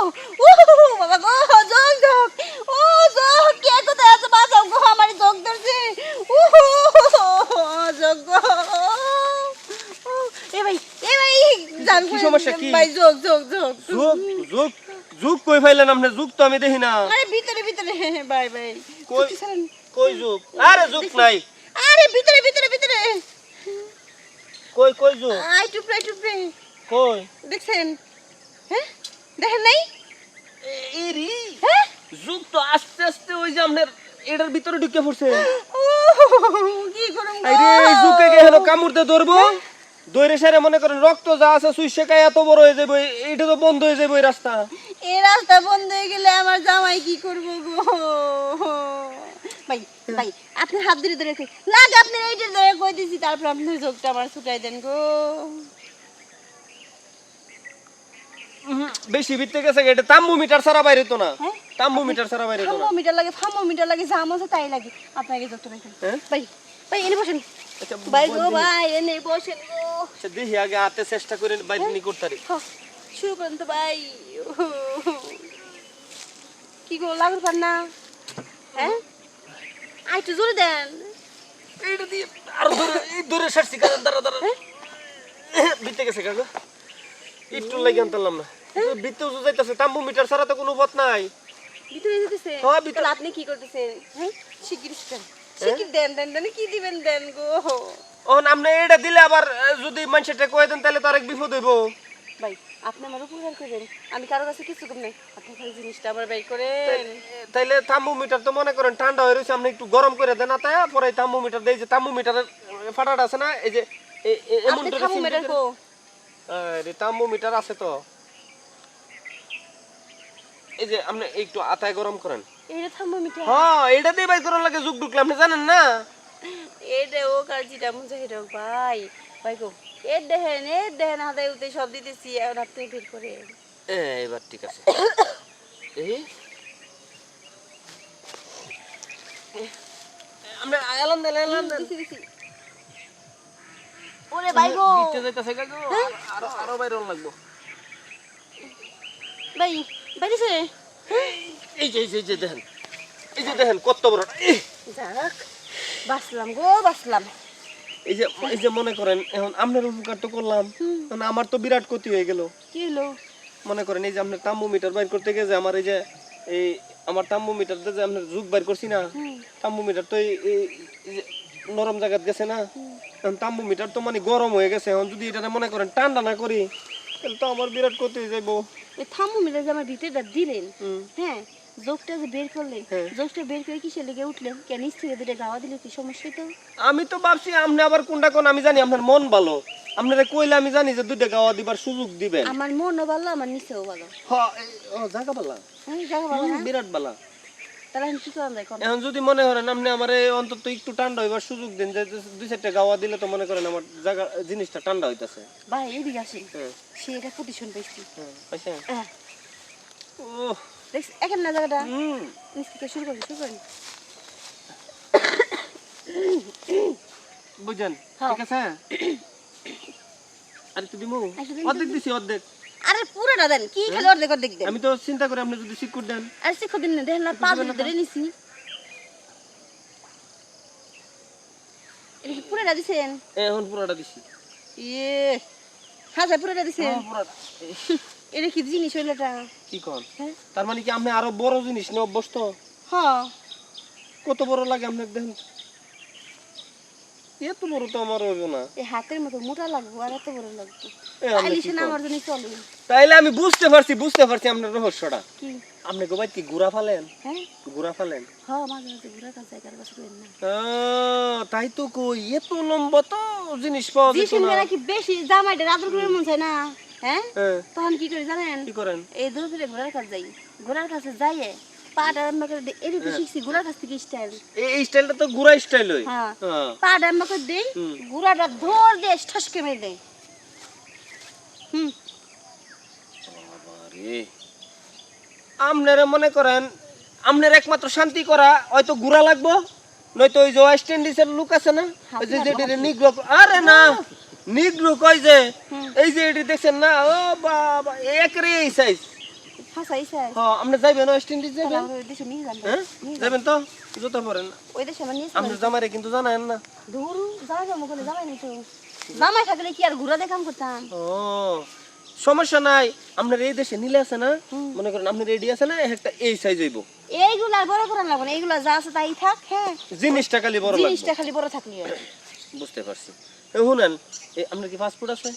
ও বাবা গো ও কে কোথায় আছে? বাঁচাও গো আমার যোগ ধরছে। ও গো। এ ভাই এ ভাই জান কি সমস্যা, কি? ভাই যোগ যোগ যোগ। যুগ যুগ যুগ কই ফাইলেন আপনি? যুগ তো আমি দেখি না। আরে ভিতরে ভিতরে। ভাই ভাই কই। কই আরে যুগ নাই। আরে ভিতরে ভিতরে ভিতরে। কই কই যুগ? আই টুপরে টুপরে কই? দেখছেন হ্যাঁ? দেখেন নাই? এরি হ্যাঁ? যুগ তো আস্তে আস্তে ওই যে আপনার এটার ভিতরে ঢুকে পড়ছে। কি করুম আরে এই যুগে গে কামড়তে ধরবো। দইরে সারে মনে করেন রক্ত যা আছে সুই শেখায় এত বড় হয়ে যাবে এইটা তো বন্ধ হয়ে যাবে ওই রাস্তা। এই রাস্তা বন্ধ হয়ে গেলে আমার জামাই কি করব গো? ভাই ভাই আপনি হাত ধরে ধরে লাগ আপনি এইটা ধরে কই দিছি? তারপর আপনার চোখটা আমার ছুটাই দেন গো। বেশি ভিত্তে গেছে এটা তাম্বু মিটার ছাড়া বাইরে তো না। হ্যাঁ? তাম্বু মিটার ছাড়া বাইরে তো না। থার্মোমিটার লাগে থার্মোমিটার লাগে যা মন চায় তাই লাগে। আপনাকে যত হ্যাঁ? ভাই ভাই এনে বসেন। আচ্ছা ভাই গো ভাই এনে বসেন আচ্ছা দেখি আগে হাতে চেষ্টা করে বাইরে নি করতে পারি শুরু করেন তো ভাই। কি গো লাগুর পান না। হ্যাঁ? আর একটু জোরে দেন। এইটা দিয়ে আরও দূরে এই দূরে সারছি কারণ দাঁড়া দাঁড়া। ভিত্তে গেছে কাকু। একটু লাগে আনতাম না। উজু যাইতেছে তাম্বু মিটার ছাড়া তো কোনো পথ নাই। ভিতরে যেতেছে? হ্যাঁ, ভিতরে। আপনি কি করতেছেন? হ্যাঁ শিগগির দেন শিগগির দেন দেন দেন কি দিবেন দেন গো। ও আপনি এটা দিলে আবার যদি মানুষটা কয়ে দেন তাহলে তো আরেক বিপদ হইব। ভাই আপনি আমার উপকার করবেন। আমি কারও কাছে কিছু কম নাই। আপনি খালি জিনিসটা আমার বাই করেন। তাইলে তাম্বু মিটার তো মনে করেন ঠান্ডা হয়ে রয়েছে আপনি একটু গরম করে দেন তাই পরে তাম্বু মিটার দেই যে ফাটাটা আছে না এই যে এমন কো। আরে আছে তো। এই যে আপনি একটু আতায় গরম করেন। এইটা থামবো মিটা হ্যাঁ এটা দিয়ে বাই করার লাগে যুগ ঢুকলে আপনি জানেন না? এটা ও কাজিটা মুজাহিদ হোক ভাই। ভাই গো এ দেখেন এ দেখেন হাতে উতে সব দিতেছি আর আপনি বের করে। এবার ঠিক আছে। এই আমরা এলান দেন এলান দেন। ওরে ভাই গো। দিতে যাইতাছে কাকু আরও আরও বাইরে লাগবো। ভাই বাইরেছে এই যে এই যে দেখেন। এই যে দেখেন কত বড়। যাক বাসলাম গো বাসলাম এই যে এই যে মনে করেন এখন আপনার উপকার তো করলাম। এখন আমার তো বিরাট ক্ষতি হয়ে গেল। কি হলো? মনে করেন এই যে আপনার তাম্বু মিটার বাইর করতে গেছে আমার এই যে এই আমার তাম্বু মিটার যে আপনার যুগ বাইর করছি না তাম্বু মিটার তো এই নরম জায়গাত গেছে না। এখন তাম্বু মিটার তো মানে গরম হয়ে গেছে। এখন যদি এটা মনে করেন ঠান্ডা না করি তাহলে তো আমার বিরাট ক্ষতি হয়ে যাব এই থার্মোমিটার যে আমার ভিতরটা দিলেন। হ্যাঁ জোকটা যে বের করলেন হ্যাঁ। জোকটা বের করে কিসে লেগে উঠলেন? কেন স্থিরে দুটো গাওয়া দিলে কি সমস্যা তো আমি তো ভাবছি আপনি আবার কোনটা কোন আমি জানি আপনার মন ভালো। আপনারা কইলে আমি জানি যে দুইটা গাওয়া দিবার সুযোগ দিবেন। আমার মনও ভালো আমার নিচেও ভালো। হ্যাঁ জায়গা বালা হ্যাঁ জায়গা ভালো বিরাট বালা এখন যদি মনে করেন আপনি আমার অন্তত একটু ঠান্ডা হইবার সুযোগ দেন যে দুই চারটা গাওয়া দিলে তো মনে করেন আমার জায়গা জিনিসটা ঠান্ডা হইতাছে। ভাই এদিকে আসেন। হ্যাঁ। সে এটা প্রতিশোধ পেয়েছি ও দেখছ এখন না জায়গাটা? হুম। নিচ থেকে শুরু করি শুরু করি বুঝছেন? হ্যাঁ। ঠিক আছে? আর দিমু? একটু অর্ধেক দিছি অর্ধেক। আরে পুরোটা দেন কি খালি অর্ধেক অর্ধেক দেন। আমি তো চিন্তা করি আপনি যদি সিকুর দেন। আর শিখো দিন না দেখেন না পাঁচ ধরে নিছি। এটা পুরোটা দিছেন? এখন পুরোটা দিছি। ইয়ে হ্যাঁ স্যার পুরোটা দিছেন। হ্যাঁ, পুরোটা। এটা কি জিনিস হইল এটা? কি কন? হ্যাঁ? তার মানে কি আপনি আরও বড় জিনিস নিয়ে অভ্যস্ত? হ্যাঁ। কত বড় লাগে আপনার দেখেন। এত বড় তো আমার হইব না। এই হাতের মতো মোটা লাগবো আর এত বড় লাগবো। আলিশে না আমার জন্য চলে। তাইলে আমি বুঝতে পারছি বুঝতে পারছি আপনার রহস্যটা। কি? আপনি গোবাই কি গুড়া ফালেন? হ্যাঁ। গুড়া ফালেন? হ্যাঁ মাঝে মাঝে ঘুরা কাজ জায়গার কাছে করেন না। তাই তো কই এত লম্বা তো জিনিস পাওয়া জিসিন না। মেলা কি বেশি জামাইটা আদর করে মন চায় না হ্যাঁ? হ্যাঁ, তখন কি করে জানেন? কি করেন? এই দূর ঘোড়ার কাছে যাই। ঘোড়ার কাছে যাইয়ে পাটা আরম্ভ করে দিই এদিকে হ্যাঁ। শিখছি ঘোড়ার কাছ থেকে স্টাইল এই- এই স্টাইলটা তো গুড়া স্টাইল হই হ্যাঁ। হ্যাঁ। পাটা আরম্ভ করে দিই হুম। ধর দিয়ে ঠসকে মেরে দেয় হুম। বাবারে। আপনারা মনে করেন আপনার একমাত্র শান্তি করা হয়তো গুড়া লাগবো নয়তো ওই যে ওয়েস্ট ইন্ডিজের লোক আছে না ওই যে যেটি নিগ্রো আরে না নিগ্রো কই যে এই যে এটি দেখছেন না ও বাবা একরে এই সাইজ আপনি যাইবেন ওয়েস্ট ইন্ডিজ যাবেন। যাবেন তো জুতা পরেন কিন্তু জানায়েন না জামাই থাকলে কি আর ঘুরা দেখাম করতাম ও সমস্যা নাই আপনার এই দেশে নিলে আছে না মনে করেন আপনার রেডি আছে না একটা এই সাইজ হইব এইগুলা বড় করার লাগবে না এইগুলা যা আছে তাই থাক হ্যাঁ জিনিসটা খালি বড় লাগবে জিনিসটা খালি বড় থাকলি বুঝতে পারছি শুনেন আপনার কি পাসপোর্ট আছে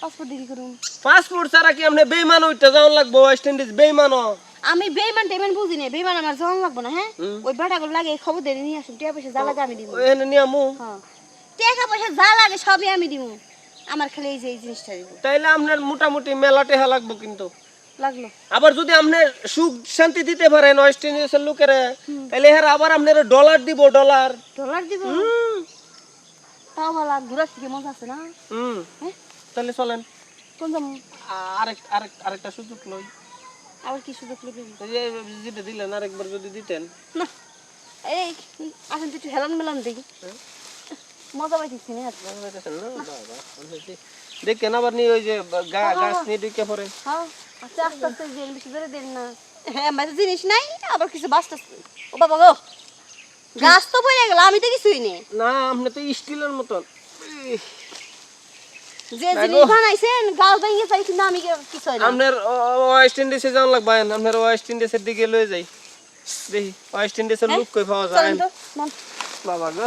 পাসপোর্ট দেখি করুন। পাসপোর্ট ছাড়া কি আপনি বেইমান হইতে যাওয়ান লাগবো? ওয়েস্ট ইন্ডিজ বেইমানও আমি বেইমান টেইমান বুঝি না বেইমান আমার জন লাগবো না হ্যাঁ। ওই বেটাগুলো লাগে এই খবর দিয়ে নিয়ে আসুন। টাকা পয়সা যা লাগে আমি দিব। এখানে নিয়ে আমু। হ্যাঁ। টাকা পয়সা যা লাগে সবই আমি দিব। আমার খালি এই যে এই জিনিসটা দিব। তাইলে আপনার মোটামুটি মেলা টেহা লাগবো কিন্তু। লাগল। আবার যদি আপনি সুখ শান্তি দিতে পারেন ওয়েস্ট ইন্ডিজের লোকেরা তাহলে এর আবার আপনার ডলার দিব ডলার ডলার দিব? তাও ভালো ঘুরা থেকে মজা আছে না? হুম। হ্যাঁ? তাহলে চলেন। কোন যাব আরেক আরেক আরেকটা সুযোগ লই। আবার কি সুযোগ এই যে যেটা দিলেন আরেকবার যদি দিতেন। না এই আসেন তো একটু হেলান মেলান দেখি মজা পাইতেছি না। আর। দেখেন আবার নিয়ে ওই যে গা- গাছ নিয়ে ঢুকে পড়ে। হ্যাঁ আস্তে আস্তে আস্তে দেন বেশি ধরে দেন না। হ্যাঁ আমার জিনিস নাই আবার কিছু বাঁচতেছে ও বাবা গো গাছ তো পড়ে গেল আমি তো কিছুই নেই। না আপনি তো স্টিলের মতন। যে জিনিস বানাইছেন গাছ ভেঙে চাই কিন্তু আমি কিছু না আপনার ওয়েস্ট ইন্ডিজে যাওয়ান লাগবে আপনার ওয়েস্ট ইন্ডিজের দিকে লয়ে যাই। দেখি ওয়েস্ট ইন্ডিজের লুক কই পাওয়া যায় বাবা গো।